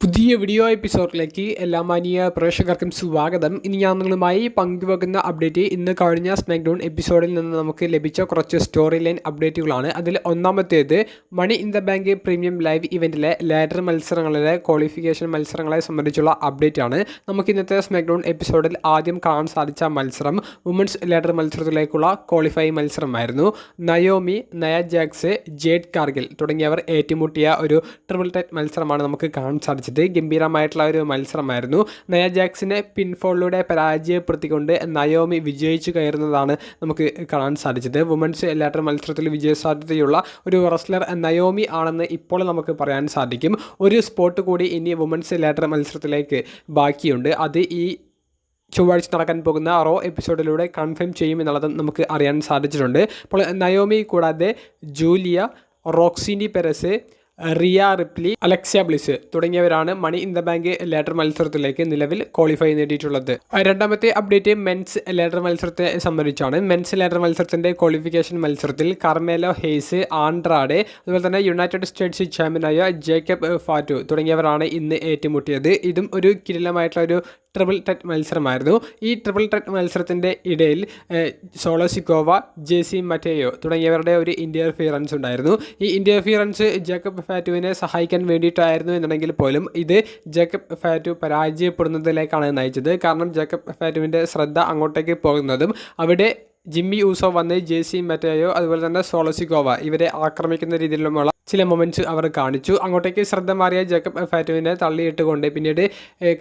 പുതിയ വീഡിയോ എപ്പിസോഡിലേക്ക് എല്ലാ മാനിയ പ്രേക്ഷകർക്കും സ്വാഗതം. ഇനി ഞാൻ നിങ്ങളുമായി പങ്കുവെക്കുന്ന അപ്ഡേറ്റ് ഇന്ന് കഴിഞ്ഞ സ്മാക്ഡൗൺ എപ്പിസോഡിൽ നിന്ന് നമുക്ക് ലഭിച്ച കുറച്ച് സ്റ്റോറി ലൈൻ അപ്ഡേറ്റുകളാണ് അതിൽ ഒന്നാമത്തേത് money in the bank premium live ഇവന്റിലെ ladder മത്സരങ്ങളിലെ ക്വാളിഫിക്കേഷൻ മത്സരങ്ങളെ സംബന്ധിച്ചുള്ള അപ്ഡേറ്റ് ആണ് നമുക്ക് ഇന്നത്തെ സ്മാക്ഡൗൺ എപ്പിസോഡിൽ ആദ്യം കാണാൻ സാധിച്ച മത്സരം വുമൻസ് ലാഡർ മത്സരത്തിലേക്കുള്ള qualify മത്സരമായിരുന്നു. Naomi Nia Jax Jade Cargill തുടങ്ങിയവർ ഏറ്റുമുട്ടിയ ഒരു ട്രിപ്പിൾ ടെറ്റ് മത്സരമാണ് നമുക്ക് കാണാൻ സാധിച്ചത്. ഗംഭീരമായിട്ടുള്ള ഒരു മത്സരമായിരുന്നു. നയ ജാക്സിനെ പിൻഫോളിലൂടെ പരാജയപ്പെടുത്തിക്കൊണ്ട് നയോമി വിജയിച്ചു കയറുന്നതാണ് നമുക്ക് കാണാൻ സാധിച്ചത്. വുമൻസ് ലാറ്റർ മത്സരത്തിൽ വിജയ സാധ്യതയുള്ള ഒരു റെസ്ലർ നയോമി ആണെന്ന് ഇപ്പോൾ നമുക്ക് പറയാൻ സാധിക്കും. ഒരു സ്പോട്ട് കൂടി ഇനി വുമൻസ് ലാറ്റർ മത്സരത്തിലേക്ക് ബാക്കിയുണ്ട്. അത് ഈ ചൊവ്വാഴ്ച നടക്കാൻ പോകുന്ന റോ എപ്പിസോഡിലൂടെ കൺഫേം ചെയ്യും എന്നുള്ളത് നമുക്ക് അറിയാൻ സാധിച്ചിട്ടുണ്ട്. അപ്പോൾ നയോമി കൂടാതെ Julia Roxanne Perez Rhea Ripley Alexa Bliss തുടങ്ങിയവരാണ് money in the bank ladder മത്സരത്തിലേക്ക് നിലവിൽ ക്വാളിഫൈ നേടിയിട്ടുള്ളത്. രണ്ടാമത്തെ അപ്ഡേറ്റ് മെൻസ് ലേറ്റർ മത്സരത്തെ സംബന്ധിച്ചാണ്. മെൻസ് ലേറ്റർ മത്സരത്തിന്റെ ക്വാളിഫിക്കേഷൻ മത്സരത്തിൽ കർമേലോ ഹെയ്സ് ആൻഡ്രാഡെ അതുപോലെ തന്നെ യുണൈറ്റഡ് സ്റ്റേറ്റ്സ് ചാമ്പ്യനായ ജേക്കബ് ഫാറ്റു തുടങ്ങിയവരാണ് ഇന്ന് ഏറ്റുമുട്ടിയത്. ഇതും ഒരു കിടിലമായിട്ടുള്ള ഒരു ട്രിപ്പിൾ ടെറ്റ് മത്സരമായിരുന്നു. ഈ ട്രിപ്പിൾ ടെറ്റ് മത്സരത്തിന്റെ ഇടയിൽ Solo Sikoa J C Mateo തുടങ്ങിയവരുടെ ഒരു ഇന്റർഫിയറൻസ് ഉണ്ടായിരുന്നു. ഈ ഇന്റർഫിയറൻസ് ജേക്കബ് ഫാറ്റുവിനെ സഹായിക്കാൻ വേണ്ടിയിട്ടായിരുന്നു എന്നുണ്ടെങ്കിൽ പോലും ഇത് ജേക്കബ് ഫാറ്റു പരാജയപ്പെടുന്നതിലേക്കാണ് നയിച്ചത്. കാരണം ജേക്കബ് ഫാറ്റുവിന്റെ ശ്രദ്ധ അങ്ങോട്ടേക്ക് പോകുന്നതും അവിടെ ജിമ്മി ഊസോ വന്ന് ജെ സി മറ്റേയോ അതുപോലെ തന്നെ സോളസിക്കോവ ഇവരെ ആക്രമിക്കുന്ന രീതിയിലുമുള്ള ചില മൊമെന്റ്സ് അവർ കാണിച്ചു. അങ്ങോട്ടേക്ക് ശ്രദ്ധ മാറിയ ജേക്കബ് ഫാറ്റുവിനെ തള്ളിയിട്ടുകൊണ്ട് പിന്നീട്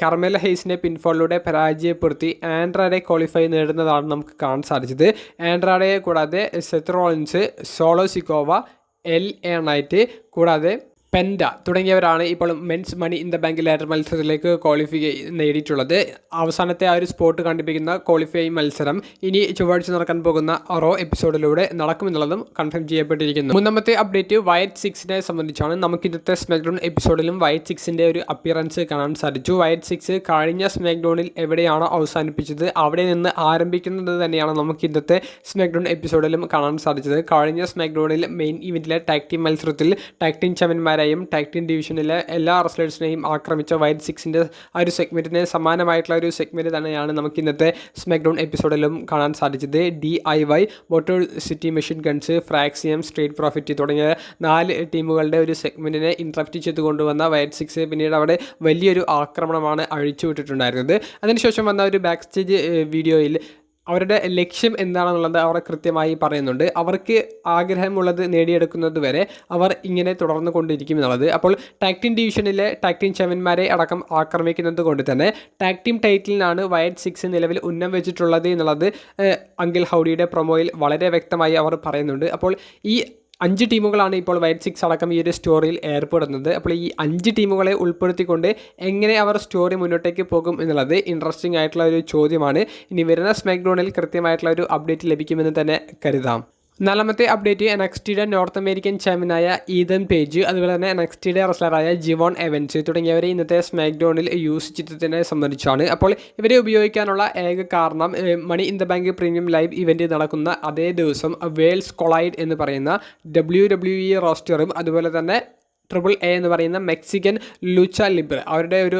കർമേല ഹെയ്സിനെ പിൻഫോളിലൂടെ പരാജയപ്പെടുത്തി ആൻഡ്രാഡെ ക്വാളിഫൈ നേടുന്നതാണ് നമുക്ക് കാണാൻ സാധിച്ചത്. ആൻഡ്രാഡയെ കൂടാതെ Seth Rollins Solo Sikoa L A Knight കൂടാതെ പെൻഡ തുടങ്ങിയവരാണ് ഇപ്പോൾ men's money in the bank ladder മത്സരത്തിലേക്ക് ക്വാളിഫൈ നേടിയിട്ടുള്ളത്. അവസാനത്തെ ആ ഒരു സ്പോട്ട് കണ്ടിപ്പിക്കുന്ന ക്വാളിഫൈ മത്സരം ഇനി ചൊവ്വാഴ്ച നടക്കാൻ പോകുന്ന റോ എപ്പിസോഡിലൂടെ നടക്കുമെന്നുള്ളതും കൺഫേം ചെയ്യപ്പെട്ടിരിക്കുന്നു. മൂന്നാമത്തെ അപ്ഡേറ്റ് വയറ്റ് സിക്സിനെ സംബന്ധിച്ചാണ്. നമുക്ക് ഇന്നത്തെ സ്മാക്ഡൗൺ എപ്പിസോഡിലും വയറ്റ് സിക്സിന്റെ ഒരു അപ്പിയറൻസ് കാണാൻ സാധിച്ചു. വയറ്റ് സിക്സ് കഴിഞ്ഞ സ്മാക്ഡൗണിൽ എവിടെയാണോ അവസാനിപ്പിച്ചത് അവിടെ നിന്ന് ആരംഭിക്കുന്നത് തന്നെയാണ് നമുക്ക് ഇന്നത്തെ സ്മാക്ഡൗൺ എപ്പിസോഡിലും കാണാൻ സാധിച്ചത്. കഴിഞ്ഞ സ്മാക്ഡൗണിൽ മെയിൻ ഇവന്റിലെ ടാക്ടീം മത്സരത്തിൽ ടാക്ടീം ചാമ്പ്യന്മാർ ായും ടാക് ടീം ഡിവിഷനിലെ എല്ലാ റെസ്ലേഴ്സിനെയും ആക്രമിച്ച വൈറ്റ് സിക്സിന്റെ ആ ഒരു സെഗ്മെന്റിന് സമാനമായിട്ടുള്ള ഒരു സെഗ്മെന്റ് തന്നെയാണ് നമുക്ക് ഇന്നത്തെ സ്മാക്ഡൗൺ എപ്പിസോഡിലും കാണാൻ സാധിച്ചത്. D I Y Motor City Machine Guns Fraxiom Street Profits തുടങ്ങിയ നാല് ടീമുകളുടെ ഒരു സെഗ്മെന്റിനെ ഇൻട്രപ്റ്റ് ചെയ്ത് കൊണ്ടുവന്ന വൈറ്റ് സിക്സ് പിന്നീട് അവിടെ വലിയൊരു ആക്രമണമാണ് അഴിച്ചുവിട്ടിട്ടുണ്ടായിരുന്നത്. അതിനുശേഷം വന്ന ഒരു ബാക്ക് സ്റ്റേജ് വീഡിയോയിൽ അവരുടെ ലക്ഷ്യം എന്താണെന്നുള്ളത് അവർ കൃത്യമായി പറയുന്നുണ്ട്. അവർക്ക് ആഗ്രഹമുള്ളത് നേടിയെടുക്കുന്നത് വരെ അവർ ഇങ്ങനെ തുടർന്നു കൊണ്ടിരിക്കും എന്നുള്ളത്. അപ്പോൾ ടാക്ടീം ഡിവിഷനിലെ ടാക്ടീം ചെവന്മാരെ അടക്കം ആക്രമിക്കുന്നത് കൊണ്ട് തന്നെ ടാക് ടീം ടൈറ്റിലിനാണ് വയറ്റ് സിക്സ് നിലവിൽ ഉന്നം വെച്ചിട്ടുള്ളത് എന്നുള്ളത് അങ്കിൾ ഹൗഡിയുടെ പ്രൊമോയിൽ വളരെ വ്യക്തമായി അവർ പറയുന്നുണ്ട്. അപ്പോൾ ഈ അഞ്ച് ടീമുകളാണ് ഇപ്പോൾ വൈറ്റ് സിക്സ് അടക്കം ഈ ഒരു സ്റ്റോറിയിൽ ഏർപ്പെടുന്നത്. അപ്പോൾ ഈ അഞ്ച് ടീമുകളെ ഉൾപ്പെടുത്തിക്കൊണ്ട് എങ്ങനെ അവർ സ്റ്റോറി മുന്നോട്ടേക്ക് പോകും എന്നുള്ളത് ഇൻട്രസ്റ്റിംഗ് ആയിട്ടുള്ള ഒരു ചോദ്യമാണ്. ഇനി വരുന്ന സ്മാക്ഡൗണിൽ കൃത്യമായിട്ടുള്ള ഒരു അപ്ഡേറ്റ് ലഭിക്കുമെന്ന് തന്നെ കരുതാം. നാലാമത്തെ അപ്ഡേറ്റ് എനക്സ്റ്റിയുടെ നോർത്ത് അമേരിക്കൻ ചാമ്പ്യനായ ഈതൻ പേജ് അതുപോലെ തന്നെ എനക്സ്റ്റിയുടെ റെസ്ലറായ ജിവോൺ എവൻസ് തുടങ്ങിയവരെ ഇന്നത്തെ സ്മാക്ഡോണിൽ യൂസ് ചിത്രത്തിനെ സംബന്ധിച്ചാണ്. അപ്പോൾ ഇവരെ ഉപയോഗിക്കാനുള്ള ഏക കാരണം money in the bank premium live event നടക്കുന്ന അതേ ദിവസം വേൾസ് കൊളൈഡ് എന്ന് പറയുന്ന ഡബ്ല്യു ഡബ്ല്യു ഇ റോസ്റ്ററും അതുപോലെ തന്നെ ട്രിപ്പിൾ എ എന്ന് പറയുന്ന മെക്സിക്കൻ ലുച്ച ലിബ്ര. അവരുടെ ഒരു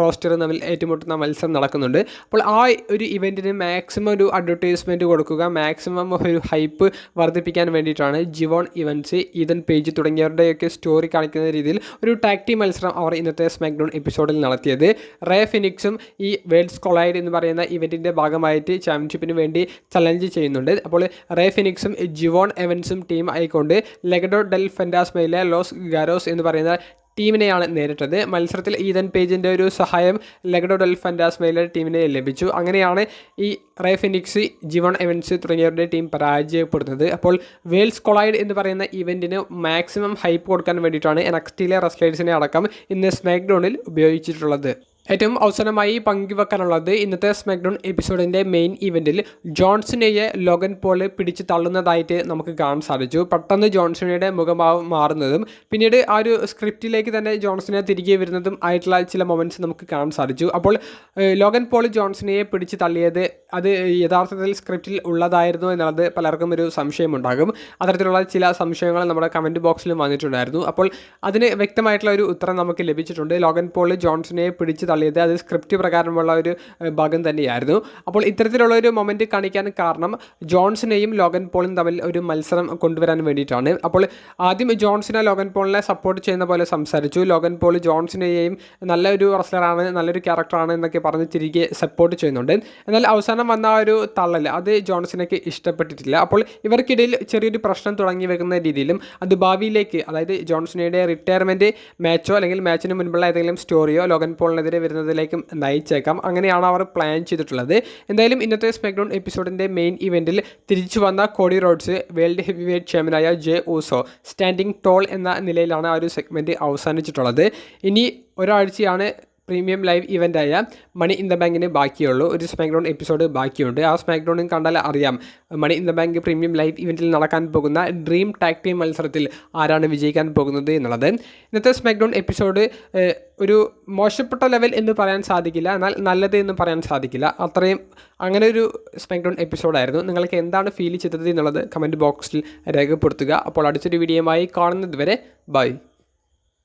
റോസ്റ്റർ തമ്മിൽ ഏറ്റുമുട്ടുന്ന മത്സരം നടക്കുന്നുണ്ട്. അപ്പോൾ ആ ഒരു ഇവന്റിന് മാക്സിമം ഒരു അഡ്വർടൈസ്മെന്റ് കൊടുക്കുക മാക്സിമം ഒരു ഹൈപ്പ് വർദ്ധിപ്പിക്കാൻ വേണ്ടിയിട്ടാണ് ജിവോൺ ഇവന്റ്സ് ഈതൻ പേജ് തുടങ്ങിയവരുടെയൊക്കെ സ്റ്റോറി കാണിക്കുന്ന രീതിയിൽ ഒരു ടാക്ടി മത്സരം അവർ ഇന്നത്തെ സ്മാക്ഡൗൺ എപ്പിസോഡിൽ നടത്തിയത്. റേ ഫിനിക്സും ഈ വേൾഡ്സ് കൊളൈഡ് എന്ന് പറയുന്ന ഇവന്റിന്റെ ഭാഗമായിട്ട് ചാമ്പ്യൻഷിപ്പിന് വേണ്ടി ചലഞ്ച് ചെയ്യുന്നുണ്ട്. അപ്പോൾ റേ ഫിനിക്സും ജിവോൺ എവൻസും ടീം ആയിക്കൊണ്ട് ലെഗഡോ ഡെൽ ഫെൻഡാസ്മയിലെ ലോസ് ഗാരോ ഫെറോസ് എന്ന് പറയുന്ന ടീമിനെയാണ് നേരിട്ടത്. മത്സരത്തിൽ ഈതൻ പേജിന്റെ ഒരു സഹായം ലെഗഡോ ഡെൽ ഫൻഡാസ്മയിലെ ടീമിനെ ലഭിച്ചു. അങ്ങനെയാണ് ഈ റേ ഫിനിക്സ് ജിവൺ എവൻസ് തുടങ്ങിയവരുടെ ടീം പരാജയപ്പെടുന്നത്. അപ്പോൾ വേൾസ് കൊളൈഡ് എന്ന് പറയുന്ന ഇവന്റിന് മാക്സിമം ഹൈപ്പ് കൊടുക്കാൻ വേണ്ടിയിട്ടാണ് എനക്സ്റ്റിയിലെ റെസ്ലേഴ്സിനെ അടക്കം ഇന്ന് സ്മാക്ഡൗണിൽ ഉപയോഗിച്ചിട്ടുള്ളത്. ഏറ്റവും അവസാനമായി പങ്കുവെക്കാനുള്ളത് ഇന്നത്തെ സ്മാക്ഡൗൺ എപ്പിസോഡിന്റെ മെയിൻ ഇവന്റിൽ ജോൺസിനെയെ ലോഗൻ പോൾ പിടിച്ച് തള്ളുന്നതായിട്ട് നമുക്ക് കാണാൻ സാധിച്ചു. പെട്ടെന്ന് ജോൺസണയുടെ മുഖഭാവം മാറുന്നതും പിന്നീട് ആ ഒരു സ്ക്രിപ്റ്റിലേക്ക് തന്നെ ജോൺസനെ തിരികെ വരുന്നതും ആയിട്ടുള്ള ചില മൊമെന്റ്സ് നമുക്ക് കാണാൻ സാധിച്ചു. അപ്പോൾ ലോഗൻ പോൾ ജോൺസിനെയെ പിടിച്ച് തള്ളിയത് അത് യഥാർത്ഥത്തിൽ സ്ക്രിപ്റ്റിൽ ഉള്ളതായിരുന്നു എന്നുള്ളത് പലർക്കും ഒരു സംശയമുണ്ടാകും. അത്തരത്തിലുള്ള ചില സംശയങ്ങൾ നമ്മുടെ കമന്റ് ബോക്സിലും വന്നിട്ടുണ്ടായിരുന്നു. അപ്പോൾ അതിന് വ്യക്തമായിട്ടുള്ള ഒരു ഉത്തരം നമുക്ക് ലഭിച്ചിട്ടുണ്ട്. ലോഗൻ പോൾ ജോൺസിനെ പിടിച്ച് തള്ളിയത് അത് സ്ക്രിപ്റ്റ് പ്രകാരമുള്ള ഒരു ഭാഗം തന്നെയായിരുന്നു. അപ്പോൾ ഇത്തരത്തിലുള്ള ഒരു മൊമെന്റ് കാണിക്കാൻ കാരണം ജോൺസിനെയും ലോഗൻ പോളും തമ്മിൽ ഒരു മത്സരം കൊണ്ടുവരാൻ വേണ്ടിയിട്ടാണ്. അപ്പോൾ ആദ്യം ജോൺസിനെ ലോഗൻ പോളിനെ സപ്പോർട്ട് ചെയ്യുന്ന പോലെ സംസാരിച്ചു. ലോഗൻ പോൾ ജോൺസിനെയും നല്ലൊരു റസ്ലറാണ് നല്ലൊരു ക്യാരക്ടറാണ് എന്നൊക്കെ പറഞ്ഞ് തിരികെ സപ്പോർട്ട് ചെയ്യുന്നുണ്ട്. എന്നാൽ അവസാനം വന്ന ആ ഒരു തള്ളൽ അത് ജോൺസിനൊക്കെ ഇഷ്ടപ്പെട്ടിട്ടില്ല. അപ്പോൾ ഇവർക്കിടയിൽ ചെറിയൊരു പ്രശ്നം തുടങ്ങി വെക്കുന്ന രീതിയിലും അത് ഭാവിയിലേക്ക് അതായത് ജോൺസിനയുടെ റിട്ടയർമെന്റ് മാച്ചോ അല്ലെങ്കിൽ മാച്ചിന് മുൻപുള്ള ഏതെങ്കിലും സ്റ്റോറിയോ ലോഗൻ പോളിനെതിരെ വരുന്നതിലേക്കും നയിച്ചേക്കാം. അങ്ങനെയാണ് അവർ പ്ലാൻ ചെയ്തിട്ടുള്ളത്. എന്തായാലും ഇന്നത്തെ സ്പെക്ഡൗൺ എപ്പിസോഡിന്റെ മെയിൻ ഇവന്റിൽ തിരിച്ചു വന്ന Cody Rhodes world heavyweight ചാമ്പ്യനായ ജെ ഊസോ സ്റ്റാൻഡിങ് ടോൾ എന്ന നിലയിലാണ് ആ ഒരു സെഗ്മെന്റ് അവസാനിച്ചിട്ടുള്ളത്. ഇനി ഒരാഴ്ചയാണ് പ്രീമിയം ലൈവ് ഇവന്റായ മണി ഇൻ ദ ബാങ്കിന് ബാക്കിയുള്ളൂ. ഒരു സ്മാക്ഡൗൺ എപ്പിസോഡ് ബാക്കിയുണ്ട്. ആ സ്മാക്ഡൗണിൽ കണ്ടാൽ അറിയാം money in the bank premium live ഇവന്റിൽ നടക്കാൻ പോകുന്ന ഡ്രീം ടാക് ടീം മത്സരത്തിൽ ആരാണ് വിജയിക്കാൻ പോകുന്നത് എന്നുള്ളത്. ഇന്നത്തെ സ്മാക്ഡൗൺ എപ്പിസോഡ് ഒരു മോശപ്പെട്ട ലെവൽ എന്ന് പറയാൻ സാധിക്കില്ല. എന്നാൽ നല്ലത് എന്ന് പറയാൻ സാധിക്കില്ല. അത്രയും അങ്ങനെ ഒരു സ്മാക്ഡൗൺ എപ്പിസോഡായിരുന്നു നിങ്ങൾക്ക് എന്താണ് ഫീൽ ചെയ്തത് എന്നുള്ളത് കമന്റ് ബോക്സിൽ രേഖപ്പെടുത്തുക. അപ്പോൾ അടുത്തൊരു വീഡിയോയുമായി കാണുന്നത് വരെ ബൈ.